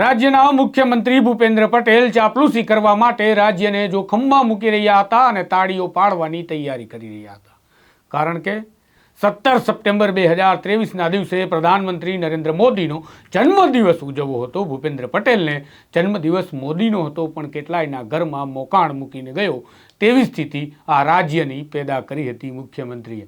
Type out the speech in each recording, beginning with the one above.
રાજ્યના મુખ્યમંત્રી ભૂપેન્દ્ર પટેલ ચાપલુસી કરવા માટે રાજ્યને જોખમમાં મૂકી રહ્યા હતા અને તાળીઓ પાડવાની તૈયારી કરી રહ્યા હતા. કારણ કે સત્તર સપ્ટેમ્બર બે હજાર ત્રેવીસના દિવસે પ્રધાનમંત્રી નરેન્દ્ર મોદીનો જન્મદિવસ ઉજવવો હતો. ભૂપેન્દ્ર પટેલને જન્મદિવસ મોદીનો હતો, પણ કેટલાયના ઘરમાં મોકાણ મૂકીને ગયો. તેવી સ્થિતિ આ રાજ્યની પેદા કરી હતી મુખ્યમંત્રીએ.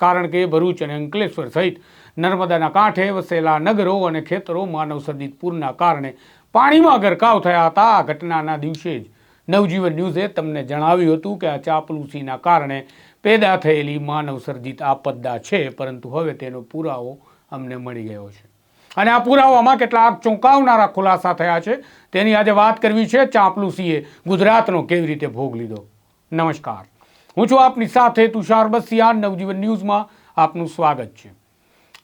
કારણ કે ભરૂચ અને અંકલેશ્વર સહિત નર્મદાના કાંઠે, વસેલા નગરો અને ખેતરો માનવસર્જિત પૂરના કારણે પાણીમાં ગરકાવ થયા હતા. આ ઘટનાના દિવસે જ નવજીવન ન્યૂઝે તમને જણાવ્યું હતું કે આ ચાપલુસીના કારણે પેદા થયેલી માનવસર્જિત આપદા છે, પરંતુ હવે તેનો પુરાવો અમને મળી ગયો છે. અને આ પુરાવામાં કેટલાક ચોંકાવનારા ખુલાસા થયા છે. તેની આજે વાત કરવી છે. ચાપલુસીએ ગુજરાતનો કેવી રીતે ભોગ લીધો? નમસ્કાર. હું છું આપની સાથે તુષાર બસિયા નવજીવન ન્યૂઝમાં આપનું સ્વાગત છે.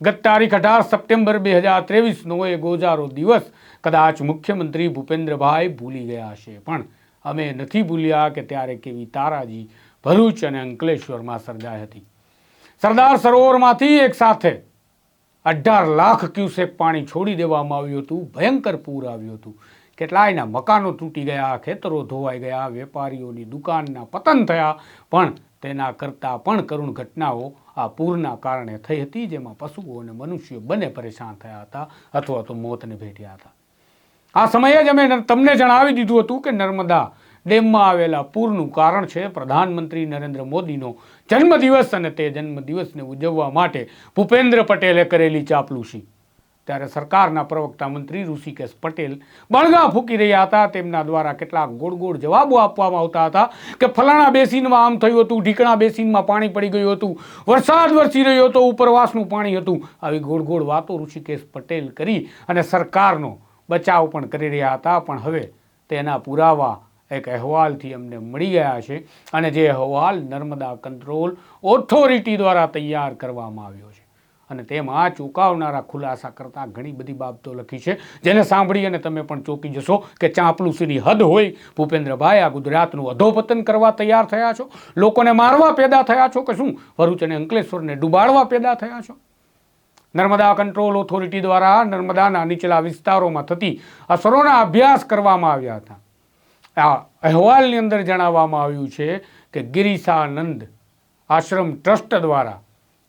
ગત તારીખ અઢાર સપ્ટેમ્બર બે હજાર ત્રેવીસનો એ ગોજારો દિવસ. કદાચ મુખ્યમંત્રી ભૂપેન્દ્રભાઈ ભૂલી ગયા હશે પણ અમે નથી ભૂલ્યા કે ત્યારે કેવી તારાજી ભરૂચ અને અંકલેશ્વરમાં સર્જાઈ હતી. સરદાર સરોવરમાંથી એક સાથે અઢાર લાખ ક્યુસેક પાણી છોડી દેવામાં આવ્યું હતું. ભયંકર પૂર આવ્યું હતું. કેટલાયના મકાનો તૂટી ગયા, ખેતરો ધોવાઈ ગયા, વેપારીઓની દુકાનના પતન થયા. પણ તેના કરતાં પણ કરુણ ઘટનાઓ આ પૂરના કારણે થઈ હતી, જેમાં પશુઓ અને મનુષ્યો બંને પરેશાન થયા હતા અથવા તો મોતને ભેટ્યા હતા. આ સમયે જ અમે તમને જણાવી દીધું હતું કે નર્મદા ડેમમાં આવેલા પૂરનું કારણ છે પ્રધાનમંત્રી નરેન્દ્ર મોદીનો જન્મદિવસ અને તે જન્મદિવસને ઉજવવા માટે ભૂપેન્દ્ર પટેલે કરેલી ચાપલુસી. ત્યારે સરકારના પ્રવક્તા મંત્રી ઋષિકેશ પટેલ બળગા ફૂંકી રહ્યા હતા. તેમના દ્વારા કેટલાક ગોળ ગોળ જવાબો આપવામાં આવતા હતા કે ફલાણા બેસીનમાં આમ થયું હતું, ઢીકણા બેસીનમાં પાણી પડી ગયું હતું, વરસાદ વરસી રહ્યો હતો ઉપરવાસનું પાણી હતું. આવી ગોળ ગોળ વાતો ઋષિકેશ પટેલ કરી અને સરકારનો બચાવ પણ કરી રહ્યા હતા. પણ હવે તેના પુરાવા એક અહેવાલથી અમને મળી ગયા છે અને જે અહેવાલ નર્મદા કંટ્રોલ ઓથોરિટી દ્વારા તૈયાર કરવામાં આવ્યો છે. અને તેમાં ચોંકાવનારા ખુલાસા કરતાં ઘણી બધી બાબતો લખી છે. જેને સાંભળી અને તમે પણ ચોંકી જશો કે ચાંપલુસીની હદ હોય. ભૂપેન્દ્રભાઈ, આ ગુજરાતનું અધોપતન કરવા તૈયાર થયા છો? લોકોને મારવા પેદા થયા છો કે શું? ભરૂચ અને અંકલેશ્વરને ડૂબાડવા પેદા થયા છો? નર્મદા કંટ્રોલ ઓથોરિટી દ્વારા નર્મદાના નીચલા વિસ્તારોમાં થતી અસરોના અભ્યાસ કરવામાં આવ્યા હતા. આ અહેવાલની અંદર જણાવવામાં આવ્યું છે કે ગિરિસાનંદ આશ્રમ ટ્રસ્ટ દ્વારા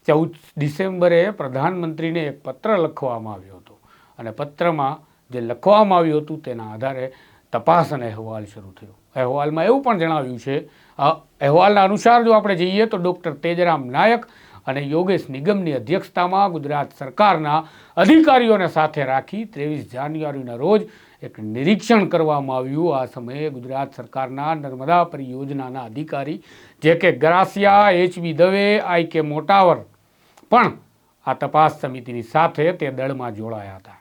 ચૌદ ડિસેમ્બરે પ્રધાનમંત્રીને એક પત્ર લખવામાં આવ્યો હતો. અને પત્રમાં જે લખવામાં આવ્યું હતું તેના આધારે તપાસ અને અહેવાલ શરૂ થયો. અહેવાલમાં એવું પણ જણાવ્યું છે અહેવાલના અનુસાર જો આપણે જઈએ તો ડૉક્ટર તેજરામ નાયક અને યોગેશ નિગમની અધ્યક્ષતામાં ગુજરાત સરકારના અધિકારીઓને સાથે રાખી ત્રેવીસ જાન્યુઆરીના રોજ એક નિરીક્ષણ કરવામાં આવ્યું. આ સમયે ગુજરાત સરકારના નર્મદા પરિયોજનાના અધિકારી જે કે ગ્રાસિયા એચબી દવે, આઈ કે મોટાવર પણ આ તપાસ સમિતિની સાથે તે દળમાં જોડાયા હતા.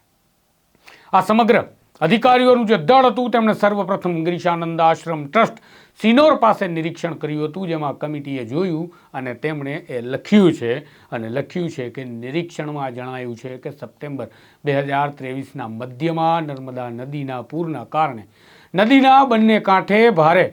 આ સમગ્ર અધિકારીઓનું જે દળ હતું, તેમણે સર્વપ્રથમ ગિરીશાનંદ આશ્રમ ટ્રસ્ટ સિનોર પાસે નિરીક્ષણ કર્યું હતું, જેમાં કમિટીએ જોયું અને તેમણે એ લખ્યું છે અને લખ્યું છે કે નિરીક્ષણમાં જણાયું છે કે સપ્ટેમ્બર બે હજાર ત્રેવીસના મધ્યમાં નર્મદા નદીના પૂરના કારણે નદીના બંને કાંઠે ભારે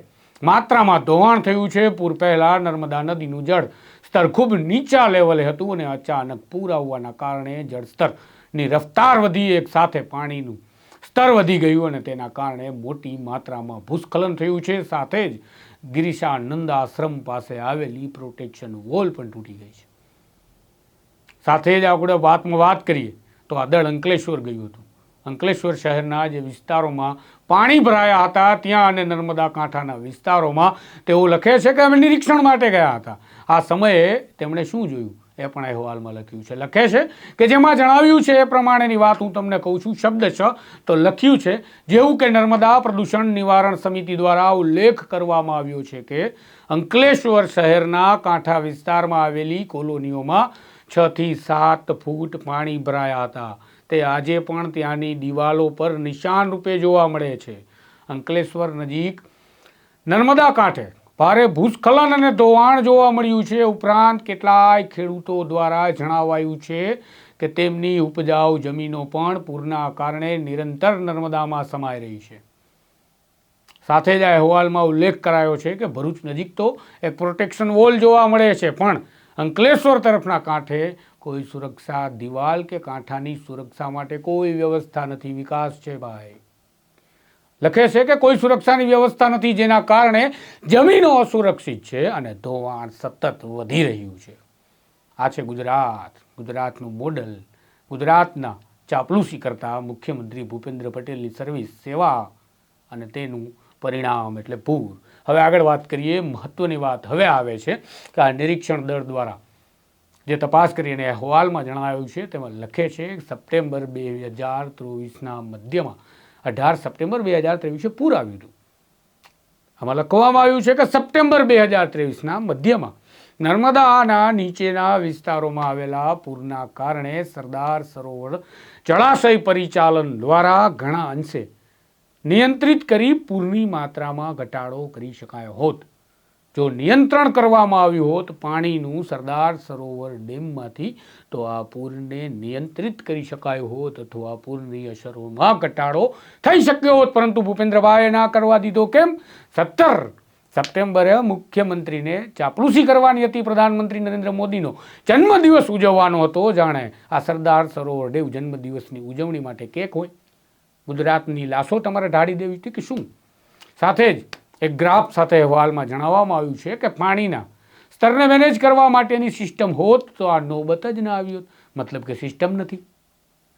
માત્રામાં ધોવાણ થયું છે. પૂર પહેલાં નર્મદા નદીનું જળ સ્તર ખૂબ નીચા લેવલે હતું અને અચાનક પૂર આવવાના કારણે જળસ્તરની રફતાર વધી, એક સાથે પાણીનું સ્તર વધી ગયું અને તેના કારણે મોટી માત્રામાં ભૂસ્ખલન થયું છે. સાથે જ ગિરિશાનંદ આશ્રમ પાસે આવેલી પ્રોટેક્શન વોલ પણ તૂટી ગઈ છે. સાથે જ આપણે વાતમાં વાત કરીએ તો આ દળ અંકલેશ્વર ગયું હતું. અંકલેશ્વર શહેરના જે વિસ્તારોમાં પાણી ભરાયા હતા, ત્યાં અને નર્મદા કાંઠાના વિસ્તારોમાં તેઓ લખે છે કે અમે નિરીક્ષણ માટે ગયા હતા. આ સમયે તેમણે શું જોયું? એ પણ અહેવાલમાં લખ્યું છે. લખે છે કે જેમાં જણાવ્યું છે એ પ્રમાણેની વાત હું તમને કહું છું, શબ્દ છ, તો લખ્યું છે, જેવું કે નર્મદા પ્રદૂષણ નિવારણ સમિતિ દ્વારા ઉલ્લેખ કરવામાં આવ્યો છે કે અંકલેશ્વર શહેરના કાંઠા વિસ્તારમાં આવેલી કોલોનીઓમાં છથી સાત ફૂટ પાણી ભરાયા હતા. તે આજે પણ ત્યાંની દિવાલો પર નિશાન રૂપે જોવા મળે છે. અંકલેશ્વર નજીક નર્મદા કાંઠે ભારે ભૂસ્ખલન અને ધોવાણ જોવા મળ્યું છે. ઉપરાંત કેટલાય ખેડૂતો દ્વારા જણાવાયું છે કે તેમની ઉપજાઉ જમીનો પણ પૂરના કારણે નિરંતર નર્મદામાં સમાઈ રહી છે. સાથે જ અહેવાલમાં ઉલ્લેખ કરાયો છે કે ભરૂચ નજીક તો એક પ્રોટેક્શન વોલ જોવા મળે છે, પણ અંકલેશ્વર તરફના કાંઠે કોઈ સુરક્ષા દિવાલ કે કાંઠાની સુરક્ષા માટે કોઈ વ્યવસ્થા નથી. વિકાસ છે ભાઈ. લખે છે કે કોઈ સુરક્ષાની વ્યવસ્થા નથી જેના કારણે જમીનો અસુરક્ષિત છે અને ધોવાણ સતત વધી રહ્યું છે. આ છે ગુજરાત. ગુજરાતનું મોડલ. ગુજરાતના ચાપલુસી કરતા મુખ્યમંત્રી ભૂપેન્દ્ર પટેલની સર્વિસ સેવા અને તેનું પરિણામ એટલે પૂર હવે આગળ વાત કરીએ, મહત્વની વાત હવે આવે છે કે આ નિરીક્ષણ દળ દ્વારા જે તપાસ કરીને અહેવાલમાં જણાવ્યું છે, તેમાં લખે છે, સપ્ટેમ્બર બે હજાર ત્રેવીસના મધ્યમાં, અઢાર સપ્ટેમ્બર બે હજાર ત્રેવીસે પૂર આવ્યું હતું. આમાં લખવામાં આવ્યું છે કે સપ્ટેમ્બર બે હજાર ત્રેવીસના મધ્યમાં નર્મદાના નીચેના વિસ્તારોમાં આવેલા પૂરના કારણે સરદાર સરોવર જળાશય પરિચાલન દ્વારા ઘણા અંશે નિયંત્રિત કરી પૂરની માત્રામાં ઘટાડો કરી શકાયો હોત. જો નિયંત્રણ કરવામાં આવ્યું હોત, પાણીનું સરદાર સરોવર ડેમમાંથી, તો આ પૂરને નિયંત્રિત કરી શકાયો હોત અથવા પૂરની અસરોમાં ઘટાડો થઈ શક્યો હોત. પરંતુ ભૂપેન્દ્રભાઈએ ના કરવા દીધો કેમ? સત્તર સપ્ટેમ્બરે મુખ્યમંત્રીને ચાપલૂસી કરવાની હતી પ્રધાનમંત્રી નરેન્દ્ર મોદીનો. જન્મદિવસ ઉજવવાનો હતો. જાણે આ સરદાર સરોવર ડેવ જન્મદિવસની ઉજવણી માટે કેક હોય. ગુજરાતની લાશો તમારે ઢાળી દેવી હતી કે શું? સાથે જ એક ગ્રાફ સાથે અહેવાલમાં જણાવવામાં આવ્યું છે કે પાણીના સ્તરને મેનેજ કરવા માટેની સિસ્ટમ હોત તો આ નોબત જ ના આવી હોત. મતલબ કે સિસ્ટમ નથી.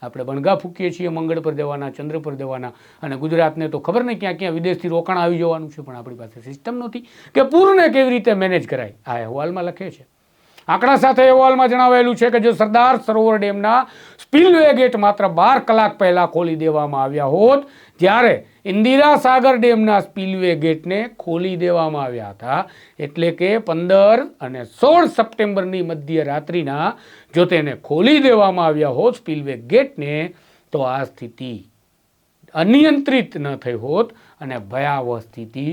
આપણે બણગા ફૂકીએ છીએ મંગળ પર જવાના, ચંદ્ર પર જવાના અને ગુજરાતને તો ખબર નહીં ક્યાં ક્યાં વિદેશથી રોકાણ આવી જવાનું છે, પણ આપણી પાસે સિસ્ટમ નથી કે પૂરને કેવી રીતે મેનેજ કરાય. આ અહેવાલમાં લખે છે. આંકડા સાથે અહેવાલમાં જણાવેલું છે કે જો સરદાર સરોવર ડેમના સ્પિલવે ગેટ માત્ર બાર કલાક પહેલાં ખોલી દેવામાં આવ્યા હોત, જ્યારે ઇન્દિરા સાગર ડેમના સ્પિલવે ગેટને ખોલી દેવામાં આવ્યા હતા, એટલે કે પંદર અને સોળ સપ્ટેમ્બરની મધ્ય રાત્રિના જો તેને ખોલી દેવામાં આવ્યા હોત સ્પિલવે ગેટને, તો આ સ્થિતિ અનિયંત્રિત ન થઈ હોત અને ભયાવહ સ્થિતિ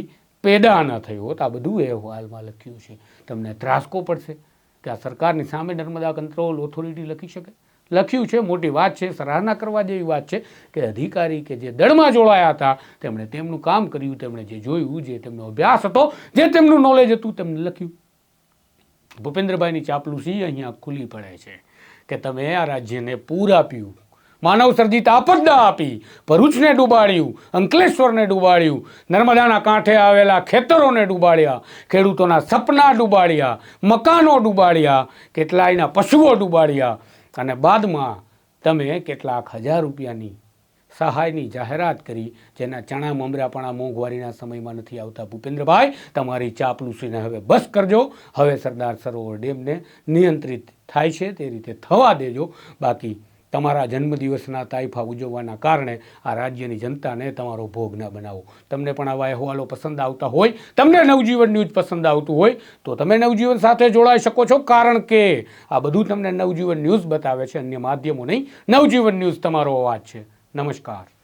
પેદા ન થઈ હોત. આ બધું અહેવાલમાં લખ્યું છે. તમને ત્રાસકો પડશે. કે આ સરકારની સામે નર્મદા કંટ્રોલ ઓથોરિટી લખી શકે? લખ્યું છે, મોટી વાત છે, સરાહના કરવા જેવી વાત છે કે અધિકારી કે જે દળમાં જોડાયા હતા, તેમણે તેમનું કામ કર્યું, તેમણે જે જોયું, જે તેમનો અભ્યાસ હતો, જે તેમનું નોલેજ હતું, તેમને લખ્યું. ભૂપેન્દ્રભાઈની ચાપલુસી અહીંયા ખુલ્લી પડે છે કે તમે આ રાજ્યને પૂર આપ્યું માનવ સર્જિત આપદા આપી, ભરૂચને ડૂબાડ્યું, અંકલેશ્વરને ડૂબાડ્યું, નર્મદાના કાંઠે આવેલા ખેતરોને ડૂબાડ્યા, ખેડૂતોના સપના ડૂબાડ્યા, મકાનો ડૂબાડ્યા, કેટલાયના પશુઓ ડૂબાડ્યા અને બાદમાં તમે કેટલાક હજાર રૂપિયાની સહાયની જાહેરાત કરી, જેના ચણા મમરાપણા મોંઘવારીના સમયમાં નથી આવતા. ભૂપેન્દ્રભાઈ, તમારી ચાપલુસીને હવે બસ કરજો. હવે સરદાર સરોવર ડેમને નિયંત્રિત થાય છે, તે રીતે થવા દેજો. બાકી તમારા જન્મદિવસના તાઇફા ઉજવવાના કારણે આ રાજ્યની જનતાને તમારો ભોગ ન બનાવો. તમને પણ આવા અહેવાલો પસંદ આવતા હોય, તમને નવજીવન ન્યૂઝ પસંદ આવતું હોય, તો તમે નવજીવન સાથે જોડાઈ શકો છો. કારણ કે આ બધું તમને નવજીવન ન્યૂઝ બતાવે છે, અન્ય માધ્યમો નહીં. નવજીવન ન્યૂઝ તમારો અવાજ છે. નમસ્કાર.